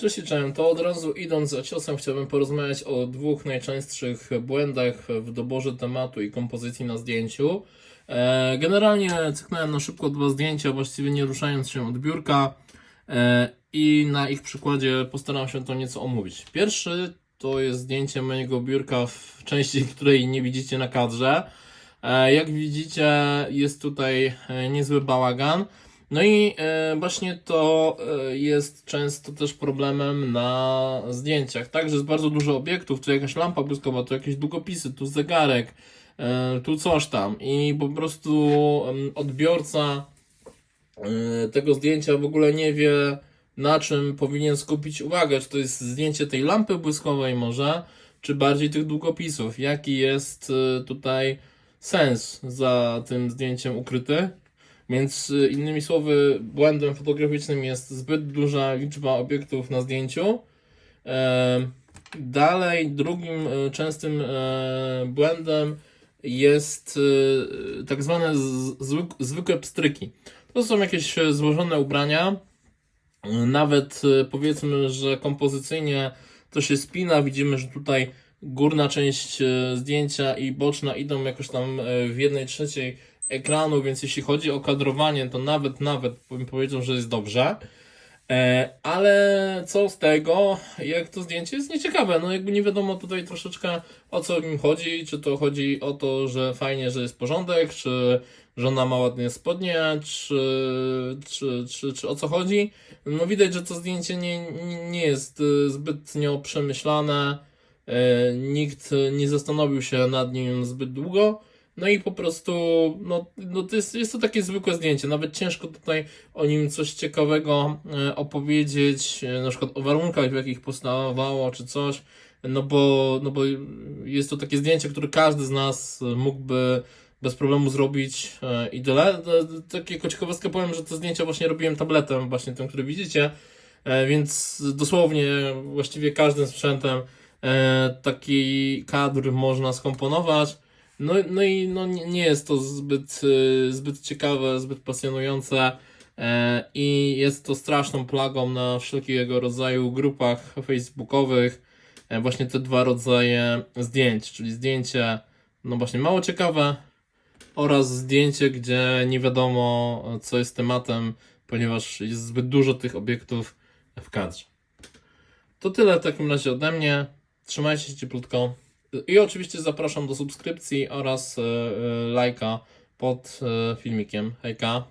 Cześć cześć, to od razu idąc za ciosem chciałbym porozmawiać o dwóch najczęstszych błędach w doborze tematu i kompozycji na zdjęciu. E, Generalnie cyknąłem na szybko dwa zdjęcia, właściwie nie ruszając się od biurka e, i na ich przykładzie postaram się to nieco omówić. Pierwszy to jest zdjęcie mojego biurka w części, której nie widzicie na kadrze. E, Jak widzicie jest tutaj niezły bałagan. No i e, właśnie to e, jest często też problemem na zdjęciach, tak? Że jest bardzo dużo obiektów, tu jakaś lampa błyskowa, tu jakieś długopisy, tu zegarek, e, tu coś tam i po prostu odbiorca tego zdjęcia w ogóle nie wie na czym powinien skupić uwagę, czy to jest zdjęcie tej lampy błyskowej może, czy bardziej tych długopisów, jaki jest tutaj sens za tym zdjęciem ukryty. Więc y, innymi słowy, błędem fotograficznym jest zbyt duża liczba obiektów na zdjęciu. Dalej, drugim y, częstym e, błędem jest y, tak zwane zwykłe pstryki. To są jakieś e, złożone ubrania. Nawet y, powiedzmy, że kompozycyjnie to się spina. Widzimy, że tutaj górna część e, zdjęcia i boczna idą jakoś tam e, w jednej trzeciej ekranu, więc jeśli chodzi o kadrowanie, to nawet, nawet bym powiedział, że jest dobrze. E, ale co z tego, jak to zdjęcie jest nieciekawe, no jakby nie wiadomo tutaj troszeczkę o co im chodzi, czy to chodzi o to, że fajnie, że jest porządek, czy żona ma ładnie spodnie, czy, czy, czy, czy o co chodzi. No widać, że to zdjęcie nie, nie- jest y, zbytnio przemyślane, e, nikt nie zastanowił się nad nim zbyt długo. No i po prostu, no, no to jest, jest to takie zwykłe zdjęcie. Nawet ciężko tutaj o nim coś ciekawego e, opowiedzieć, e, na przykład o warunkach, w jakich powstawało, czy coś. No bo, no bo jest to takie zdjęcie, które każdy z nas mógłby bez problemu zrobić e, i tyle. E, Tak jako ciekawostkę powiem, że te zdjęcia właśnie robiłem tabletem, właśnie tym, który widzicie, więc dosłownie właściwie każdym sprzętem taki kadr można skomponować. No, no i no, nie jest to zbyt, y, zbyt ciekawe, zbyt pasjonujące e, i jest to straszną plagą na wszelkiego rodzaju grupach facebookowych. E, właśnie te dwa rodzaje zdjęć, czyli zdjęcie no właśnie mało ciekawe oraz zdjęcie, gdzie nie wiadomo co jest tematem, ponieważ jest zbyt dużo tych obiektów w kadrze. To tyle w takim razie ode mnie. Trzymajcie się cieplutko. I oczywiście zapraszam do subskrypcji oraz e, e, lajka pod e, filmikiem. Hejka.